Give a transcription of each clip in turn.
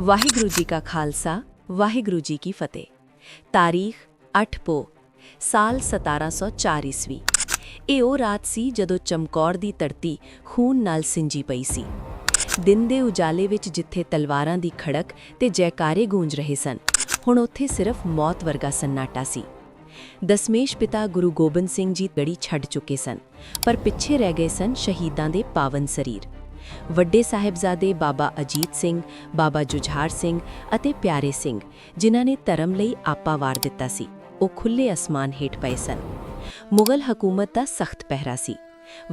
ਵਾਹਿਗੁਰੂ ਜੀ ਕਾ ਖਾਲਸਾ, ਵਾਹਿਗੁਰੂ ਜੀ ਕੀ ਫਤਿਹ। ਤਾਰੀਖ 8 ਪੋ, ਸਾਲ 1704 ਈਸਵੀ। ਇਹ ਉਹ ਰਾਤ ਸੀ ਜਦੋਂ ਚਮਕੌਰ ਦੀ ਧਰਤੀ ਖੂਨ ਨਾਲ ਸਿੰਜੀ ਪਈ ਸੀ। ਦਿਨ ਦੇ ਉਜਾਲੇ ਵਿੱਚ ਜਿੱਥੇ ਤਲਵਾਰਾਂ ਦੀ ਖੜਕ ਤੇ ਜੈਕਾਰੇ ਗੂੰਜ ਰਹੇ ਸਨ, ਹੁਣ ਉੱਥੇ ਸਿਰਫ ਮੌਤ ਵਰਗਾ ਸੰਨਾਟਾ ਸੀ। ਦਸਮੇਸ਼ ਪਿਤਾ ਗੁਰੂ ਗੋਬਿੰਦ ਸਿੰਘ ਜੀ ਗੜੀ ਛੱਡ ਚੁੱਕੇ ਸਨ, ਪਰ ਪਿੱਛੇ ਰਹਿ ਗਏ ਸਨ ਸ਼ਹੀਦਾਂ ਦੇ ਪਾਵਨ ਸਰੀਰ। ਵੱਡੇ ਸਾਹਿਬਜ਼ਾਦੇ ਬਾਬਾ ਅਜੀਤ ਸਿੰਘ, ਬਾਬਾ ਜੁਝਾਰ ਸਿੰਘ ਅਤੇ ਪਿਆਰੇ ਸਿੰਘ, ਜਿਨ੍ਹਾਂ ਨੇ ਧਰਮ ਲਈ ਆਪਾ ਵਾਰ ਦਿੱਤਾ ਸੀ। ਉਹ ਖੁੱਲੇ ਅਸਮਾਨ ਹੇਠ ਪਏ ਸਨ। ਮੁਗਲ ਹਕੂਮਤ ਦਾ ਸਖਤ ਪਹਿਰਾ ਸੀ।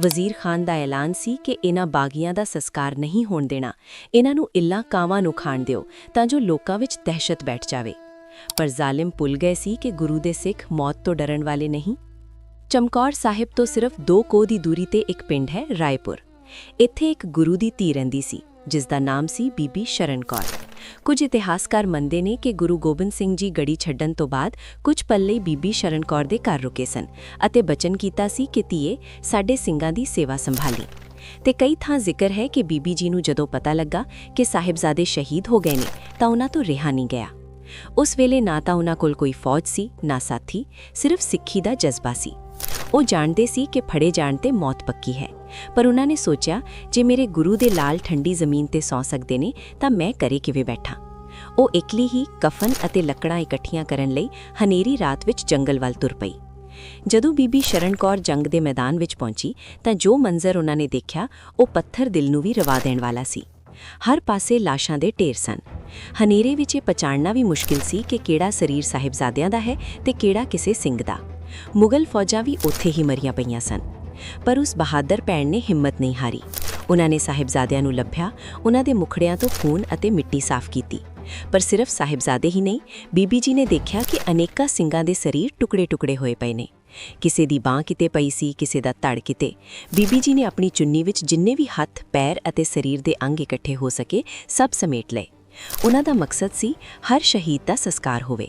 ਵਜ਼ੀਰ ਖਾਨ ਦਾ ਐਲਾਨ ਸੀ ਕਿ ਇਹਨਾਂ ਬਾਗੀਆਂ ਦਾ ਸੰਸਕਾਰ ਨਹੀਂ ਹੋਣ ਦੇਣਾ। ਇਹਨਾਂ ਨੂੰ ਇੱਲਾ ਕਾਵਾਂ ਨੂੰ ਖਾਣ ਦਿਓ ਤਾਂ ਜੋ ਲੋਕਾਂ ਵਿੱਚ ਦਹਿਸ਼ਤ ਬੈਠ ਜਾਵੇ। ਪਰ ਜ਼ਾਲਿਮ ਭੁੱਲ ਗਏ ਸੀ ਕਿ ਗੁਰੂ ਦੇ ਸਿੱਖ ਮੌਤ ਤੋਂ ਡਰਨ ਵਾਲੇ ਨਹੀਂ। ਚਮਕੌਰ ਸਾਹਿਬ ਤੋਂ ਸਿਰਫ 2 ਕੋਹ ਦੀ ਦੂਰੀ ਤੇ ਇੱਕ ਪਿੰਡ ਹੈ ਰਾਏਪੁਰ। ਇੱਥੇ ਇੱਕ ਗੁਰੂ ਦੀ ਧੀ ਰਹਿੰਦੀ ਸੀ, ਜਿਸ ਦਾ ਨਾਮ ਸੀ ਬੀਬੀ ਸ਼ਰਨ ਕੌਰ। ਕੁਝ ਇਤਿਹਾਸਕਾਰ ਮੰਨਦੇ ਨੇ ਕਿ ਗੁਰੂ ਗੋਬਿੰਦ ਸਿੰਘ ਜੀ ਗੜੀ ਛੱਡਣ ਤੋਂ ਬਾਅਦ ਕੁਝ ਪੱਲੇ ਬੀਬੀ ਸ਼ਰਨ ਕੌਰ ਦੇ ਘਰ ਰੁਕੇ ਸਨ ਅਤੇ ਬਚਨ ਕੀਤਾ ਸੀ ਕਿ ਧੀਏ, ਸਾਡੇ ਸਿੰਘਾਂ ਦੀ ਸੇਵਾ ਸੰਭਾਲੀ। ਤੇ ਕਈ ਥਾਂ ਜ਼ਿਕਰ ਹੈ ਕਿ ਬੀਬੀ ਜੀ ਨੂੰ ਜਦੋਂ ਪਤਾ ਲੱਗਾ ਕਿ ਸਾਹਿਬਜ਼ਾਦੇ ਸ਼ਹੀਦ ਹੋ ਗਏ ਨੇ, ਤਾਂ ਉਹਨਾਂ ਤੋਂ ਰਿਹਾ ਨਹੀਂ ਗਿਆ। ਉਸ ਵੇਲੇ ਨਾ ਤਾਂ ਉਹਨਾਂ ਕੋਲ ਕੋਈ ਫੌਜ ਸੀ, ਨਾ ਸਾਥੀ, ਸਿਰਫ ਸਿੱਖੀ ਦਾ ਜਜ਼ਬਾ ਸੀ। ਉਹ ਜਾਣਦੇ ਸੀ ਕਿ ਫੜੇ ਜਾਣ ਤੇ ਮੌਤ ਪੱਕੀ ਹੈ। ਪਰ ਉਹਨਾਂ ਨੇ ਸੋਚਿਆ, ਜੇ ਮੇਰੇ ਗੁਰੂ ਦੇ ਲਾਲ ਠੰਡੀ ਜ਼ਮੀਨ ਤੇ ਸੌ ਸਕਦੇ ਨੇ, ਤਾਂ ਮੈਂ ਕਰੇ ਕਿਵੇਂ ਬੈਠਾਂ? ਉਹ ਇਕਲੀ ਹੀ ਕਫਨ ਅਤੇ ਲੱਕੜਾਂ ਇਕੱਠੀਆਂ ਕਰਨ ਲਈ ਹਨੇਰੀ ਰਾਤ ਵਿੱਚ ਜੰਗਲ ਵੱਲ ਤੁਰ ਪਈ। ਜਦੋਂ ਬੀਬੀ ਸ਼ਰਨ ਕੌਰ ਜੰਗ ਦੇ ਮੈਦਾਨ ਵਿੱਚ ਪਹੁੰਚੀ, ਤਾਂ ਜੋ ਮੰਜ਼ਰ ਉਹਨਾਂ ਨੇ ਦੇਖਿਆ, ਉਹ ਪੱਥਰ ਦਿਲ ਨੂੰ ਵੀ ਰਵਾ ਦੇਣ ਵਾਲਾ ਸੀ। ਹਰ ਪਾਸੇ ਲਾਸ਼ਾਂ ਦੇ ਢੇਰ ਸਨ। ਹਨੇਰੇ ਵਿੱਚ ਇਹ ਪਛਾਣਨਾ ਵੀ ਮੁਸ਼ਕਿਲ ਸੀ ਕਿ ਕਿਹੜਾ ਸਰੀਰ ਸਾਹਿਬਜ਼ਾਦਿਆਂ ਦਾ ਹੈ ਤੇ ਕਿਹੜਾ ਕਿਸੇ ਸਿੰਘ ਦਾ। ਮੁਗਲ ਫੌਜਾਂ ਵੀ ਉੱਥੇ ਹੀ ਮਰੀਆਂ ਪਈਆਂ ਸਨ। ਪਰ ਉਸ ਬਹਾਦਰ ਭੈਣ ਨੇ ਹਿੰਮਤ ਨਹੀਂ ਹਾਰੀ। ਉਹਨਾਂ ਨੇ ਸਾਹਿਬਜ਼ਾਦਿਆਂ ਨੂੰ ਲੱਭਿਆ, ਉਹਨਾਂ ਦੇ ਮੁਖੜਿਆਂ ਤੋਂ ਖੂਨ ਅਤੇ ਮਿੱਟੀ ਸਾਫ਼ ਕੀਤੀ। ਪਰ ਸਿਰਫ ਸਾਹਿਬਜ਼ਾਦੇ ਹੀ ਨਹੀਂ, ਬੀਬੀ ਜੀ ਨੇ ਦੇਖਿਆ ਕਿ ਅਨੇਕਾਂ ਸਿੰਘਾਂ ਦੇ ਸਰੀਰ ਟੁਕੜੇ-ਟੁਕੜੇ ਹੋਏ ਪਏ ਨੇ। ਕਿਸੇ ਦੀ ਬਾਹ ਕਿਤੇ ਪਈ ਸੀ, ਕਿਸੇ ਦਾ ਧੜ ਕਿਤੇ। ਬੀਬੀ ਜੀ ਨੇ ਆਪਣੀ ਚੁੰਨੀ ਵਿੱਚ ਜਿੰਨੇ ਵੀ ਹੱਥ, ਪੈਰ ਅਤੇ ਸਰੀਰ ਦੇ ਅੰਗ ਇਕੱਠੇ ਹੋ ਸਕੇ, ਸਭ ਸਮੇਟ ਲਏ। ਉਹਨਾਂ ਦਾ ਮਕਸਦ ਸੀ, ਹਰ ਸ਼ਹੀਦ ਦਾ ਸੰਸਕਾਰ ਹੋਵੇ।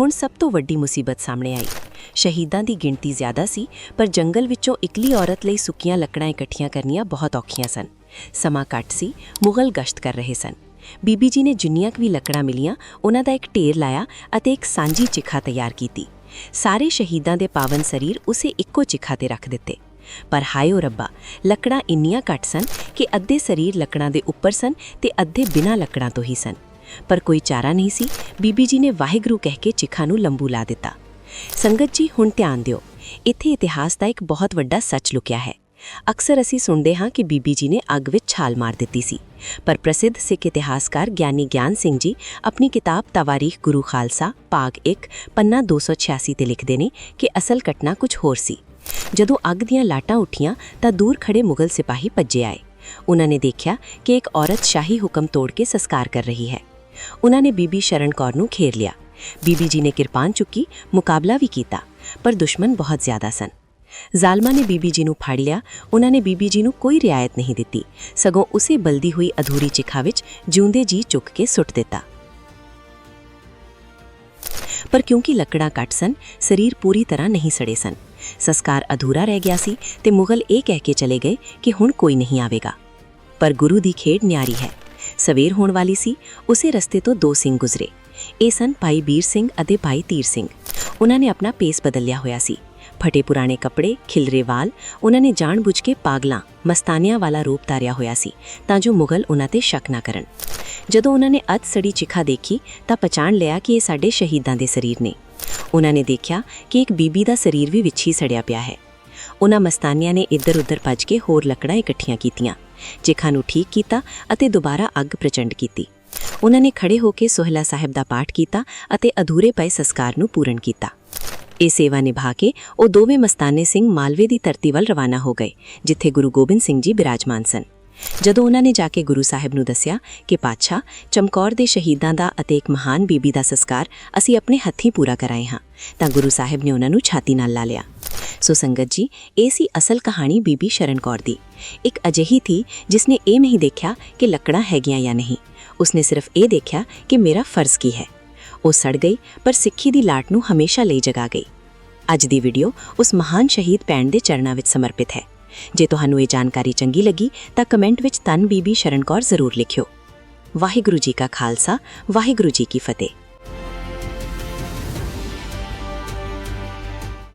ਹੁਣ ਸਭ ਤੋਂ ਵੱਡੀ ਮੁਸੀਬਤ ਸਾਹਮਣੇ ਆਈ। ਸ਼ਹੀਦਾਂ ਦੀ ਗਿਣਤੀ ਜ਼ਿਆਦਾ ਸੀ, ਪਰ ਜੰਗਲ ਵਿੱਚੋਂ ਇਕਲੀ ਔਰਤ ਲਈ ਸੁੱਕੀਆਂ ਲੱਕੜਾਂ ਇਕੱਠੀਆਂ ਕਰਨੀਆਂ ਬਹੁਤ ਔਖੀਆਂ ਸਨ। ਸਮਾਂ ਘੱਟ ਸੀ, ਮੁਗਲ ਗਸ਼ਤ ਕਰ ਰਹੇ ਸਨ। ਬੀਬੀ ਜੀ ਨੇ ਜਿੰਨੀਆਂ ਕੁ ਵੀ ਲੱਕੜਾਂ ਮਿਲੀਆਂ, ਉਹਨਾਂ ਦਾ ਇੱਕ ਢੇਰ ਲਾਇਆ ਅਤੇ ਇੱਕ ਸਾਂਝੀ ਚਿਖਾ ਤਿਆਰ ਕੀਤੀ। ਸਾਰੇ ਸ਼ਹੀਦਾਂ ਦੇ ਪਾਵਨ ਸਰੀਰ ਉਸੇ ਇੱਕੋ ਚਿਖਾ ਤੇ ਰੱਖ ਦਿੱਤੇ। ਪਰ ਹਾਇਓ ਰੱਬਾ, ਲੱਕੜਾਂ ਇੰਨੀਆਂ ਘੱਟ ਸਨ ਕਿ ਅੱਧੇ ਸਰੀਰ ਲੱਕੜਾਂ ਦੇ ਉੱਪਰ ਸਨ ਤੇ ਅੱਧੇ ਬਿਨਾਂ ਲੱਕੜਾਂ ਤੋਂ ਹੀ ਸਨ। ਪਰ ਕੋਈ ਚਾਰਾ ਨਹੀਂ ਸੀ, ਬੀਬੀ ਜੀ ਨੇ ਵਾਹਿਗੁਰੂ ਕਹਿ ਕੇ ਚਿਖਾ ਨੂੰ ਲੰਬੂ ਲਾ ਦਿੱਤਾ। ਸੰਗਤ ਜੀ, ਹੁਣ ਧਿਆਨ ਦਿਓ। ਇੱਥੇ ਇਤਿਹਾਸ ਦਾ ਇੱਕ ਬਹੁਤ ਵੱਡਾ ਸੱਚ ਲੁਕਿਆ ਹੈ। ਅਕਸਰ ਅਸੀਂ ਸੁਣਦੇ ਹਾਂ ਕਿ ਬੀਬੀ ਜੀ ਨੇ ਅੱਗ ਵਿੱਚ ਛਾਲ ਮਾਰ ਦਿੱਤੀ ਸੀ। ਪਰ ਪ੍ਰਸਿੱਧ ਸਿੱਖ ਇਤਿਹਾਸਕਾਰ ਗਿਆਨੀ ਗਿਆਨ ਸਿੰਘ ਜੀ ਆਪਣੀ ਕਿਤਾਬ ਤਵਾਰੀਖ ਗੁਰੂ ਖਾਲਸਾ, ਭਾਗ 1 ਪੰਨਾ 286 ਤੇ ਲਿਖਦੇ ਨੇ ਕਿ ਅਸਲ ਘਟਨਾ ਕੁਝ ਹੋਰ ਸੀ। ਜਦੋਂ ਅੱਗ ਦੀਆਂ ਲਾਟਾਂ ਉੱਠੀਆਂ ਤਾਂ ਦੂਰ ਖੜੇ ਮੁਗਲ ਸਿਪਾਹੀ ਭੱਜੇ ਆਏ। ਉਹਨਾਂ ਨੇ ਦੇਖਿਆ ਕਿ ਇੱਕ ਔਰਤ ਸ਼ਾਹੀ ਹੁਕਮ ਤੋੜ ਕੇ ਸੰਸਕਾਰ ਕਰ ਰਹੀ ਹੈ। ਉਹਨਾਂ ਨੇ ਬੀਬੀ ਸ਼ਰਨ ਕੌਰ ਨੂੰ ਘੇਰ ਲਿਆ। ਬੀਬੀ ਜੀ ਨੇ ਕਿਰਪਾਨ ਚੁੱਕੀ, ਮੁਕਾਬਲਾ ਵੀ ਕੀਤਾ, ਪਰ ਦੁਸ਼ਮਣ ਬਹੁਤ ਜ਼ਿਆਦਾ ਸਨ। ਜ਼ਾਲਮਾ ਨੇ ਬੀਬੀ ਜੀ ਨੂੰ ਫੜ ਲਿਆ, ਉਹਨਾਂ ਨੇ ਬੀਬੀ ਜੀ ਨੂੰ ਕੋਈ ਰਿਆਇਤ ਨਹੀਂ ਦਿੱਤੀ। ਸਗੋਂ ਉਸੇ ਬਲਦੀ ਹੋਈ ਅਧੂਰੀ ਚਿਖਾ ਵਿੱਚ ਜਿਉਂਦੇ ਜੀ ਚੁੱਕ ਕੇ ਸੁੱਟ ਦਿੱਤਾ। ਪਰ ਕਿਉਂਕਿ ਲੱਕੜਾਂ ਕੱਟ ਸਨ, ਸਰੀਰ ਪੂਰੀ ਤਰ੍ਹਾਂ ਨਹੀਂ ਸੜੇ ਸਨ। ਸੰਸਕਾਰ ਅਧੂਰਾ ਰਹਿ ਗਿਆ ਸੀ ਤੇ ਮੁਗਲ ਇਹ ਕਹਿ ਕੇ ਚਲੇ ਗਏ ਕਿ ਹੁਣ ਕੋਈ ਨਹੀਂ ਆਵੇਗਾ। ਪਰ ਗੁਰੂ ਦੀ ਖੇਡ ਨਿਆਰੀ ਹੈ। ਸਵੇਰ ਹੋਣ ਵਾਲੀ ਸੀ, ਉਸੇ ਰਸਤੇ ਤੋਂ ਦੋ ਸਿੰਘ ਗੁਜ਼ਰੇ। ਇਹ ਸਨ ਭਾਈ ਵੀਰ ਸਿੰਘ ਅਤੇ ਭਾਈ ਤੀਰ ਸਿੰਘ। ਉਹਨਾਂ ਨੇ ਆਪਣਾ ਪੇਸ ਬਦਲਿਆ ਹੋਇਆ ਸੀ। ਫਟੇ ਪੁਰਾਣੇ ਕੱਪੜੇ, ਖਿਲਰੇ ਵਾਲ, ਉਹਨਾਂ ਨੇ ਜਾਣਬੁੱਝ ਕੇ ਪਾਗਲਾਂ, ਮਸਤਾਨੀਆਂ ਵਾਲਾ ਰੂਪ ਧਾਰਿਆ ਹੋਇਆ ਸੀ, ਤਾਂ ਜੋ ਮੁਗਲ ਉਹਨਾਂ ਤੇ ਸ਼ੱਕ ਨਾ ਕਰਨ। ਜਦੋਂ ਉਹਨਾਂ ਨੇ ਅੱਧ ਸੜੀ ਚਿਖਾ ਦੇਖੀ, ਤਾਂ ਪਛਾਣ ਲਿਆ ਕਿ ਇਹ ਸਾਡੇ ਸ਼ਹੀਦਾਂ ਦੇ ਸਰੀਰ ਨੇ। ਉਹਨਾਂ ਨੇ ਦੇਖਿਆ ਕਿ ਇੱਕ ਬੀਬੀ ਦਾ ਸਰੀਰ ਵੀ ਵਿੱਚ ਹੀ ਸੜਿਆ ਪਿਆ ਹੈ। ਉਹਨਾਂ ਮਸਤਾਨੀਆਂ ਨੇ ਇੱਧਰ-ਉੱਧਰ ਭੱਜ ਕੇ ਹੋਰ ਲੱਕੜਾਂ ਇਕੱਠੀਆਂ ਕੀਤੀਆਂ। ਚਿਖਾ ਨੂੰ ਠੀਕ ਕੀਤਾ ਅਤੇ ਦੁਬਾਰਾ ਅੱਗ ਪ੍ਰਚੰਡ ਕੀਤੀ। ਉਹਨਾਂ ਨੇ ਖੜੇ ਹੋ ਕੇ ਸੋਹਲਾ ਸਾਹਿਬ ਦਾ ਪਾਠ ਕੀਤਾ ਅਤੇ ਅਧੂਰੇ ਪਏ ਸੰਸਕਾਰ ਨੂੰ ਪੂਰਨ ਕੀਤਾ। ਇਹ ਸੇਵਾ ਨਿਭਾ ਕੇ ਉਹ ਦੋਵੇਂ ਮਸਤਾਨੇ ਸਿੰਘ ਮਾਲਵੇ ਦੀ ਧਰਤੀ ਵੱਲ ਰਵਾਨਾ ਹੋ ਗਏ, ਜਿੱਥੇ ਗੁਰੂ ਗੋਬਿੰਦ ਸਿੰਘ ਜੀ ਬਿਰਾਜਮਾਨ ਸਨ। ਜਦੋਂ ਉਹਨਾਂ ਨੇ ਜਾ ਕੇ ਗੁਰੂ ਸਾਹਿਬ ਨੂੰ ਦੱਸਿਆ ਕਿ ਪਾਤਸ਼ਾਹ, ਚਮਕੌਰ ਦੇ ਸ਼ਹੀਦਾਂ ਦਾ ਅਤੇ ਇੱਕ ਮਹਾਨ ਬੀਬੀ ਦਾ ਸੰਸਕਾਰ ਅਸੀਂ ਆਪਣੇ ਹੱਥੀਂ ਪੂਰਾ ਕਰਾਏ ਹਾਂ, ਤਾਂ ਗੁਰੂ ਸਾਹਿਬ ਨੇ ਉਹਨਾਂ ਨੂੰ ਛਾਤੀ ਨਾਲ ਲਾ ਲਿਆ। ਸੋ ਸੰਗਤ ਜੀ, ਇਹ ਸੀ ਅਸਲ ਕਹਾਣੀ ਬੀਬੀ ਸ਼ਰਨ ਕੌਰ ਦੀ। ਇੱਕ ਅਜਿਹੀ ਥੀ ਜਿਸ ਇਹ ਨਹੀਂ ਦੇਖਿਆ ਕਿ ਲੱਕੜਾਂ ਹੈਗੀਆਂ ਜਾਂ ਨਹੀਂ। ਉਸਨੇ ਸਿਰਫ ਇਹ ਦੇਖਿਆ ਕਿ ਮੇਰਾ ਫਰਜ਼ ਕੀ ਹੈ। ਉਹ ਸੜ ਗਈ, ਪਰ ਸਿੱਖੀ ਦੀ ਲਾਟ ਨੂੰ ਹਮੇਸ਼ਾ ਲਈ ਜਗਾ ਗਈ। ਅੱਜ ਦੀ ਵੀਡੀਓ ਉਸ ਮਹਾਨ ਸ਼ਹੀਦ ਭੈਣ ਦੇ ਚਰਨਾਂ ਵਿੱਚ ਸਮਰਪਿਤ ਹੈ। ਜੇ ਤੁਹਾਨੂੰ ਇਹ ਜਾਣਕਾਰੀ ਚੰਗੀ ਲੱਗੀ, ਤਾਂ ਕਮੈਂਟ ਵਿੱਚ ਤਨ ਬੀਬੀ ਸ਼ਰਨ ਕੌਰ ਜ਼ਰੂਰ ਲਿਖਿਓ। ਵਾਹਿਗੁਰੂ ਜੀ ਕਾ ਖਾਲਸਾ, ਵਾਹਿਗੁਰੂ ਜੀ ਕੀ ਫਤਿਹ।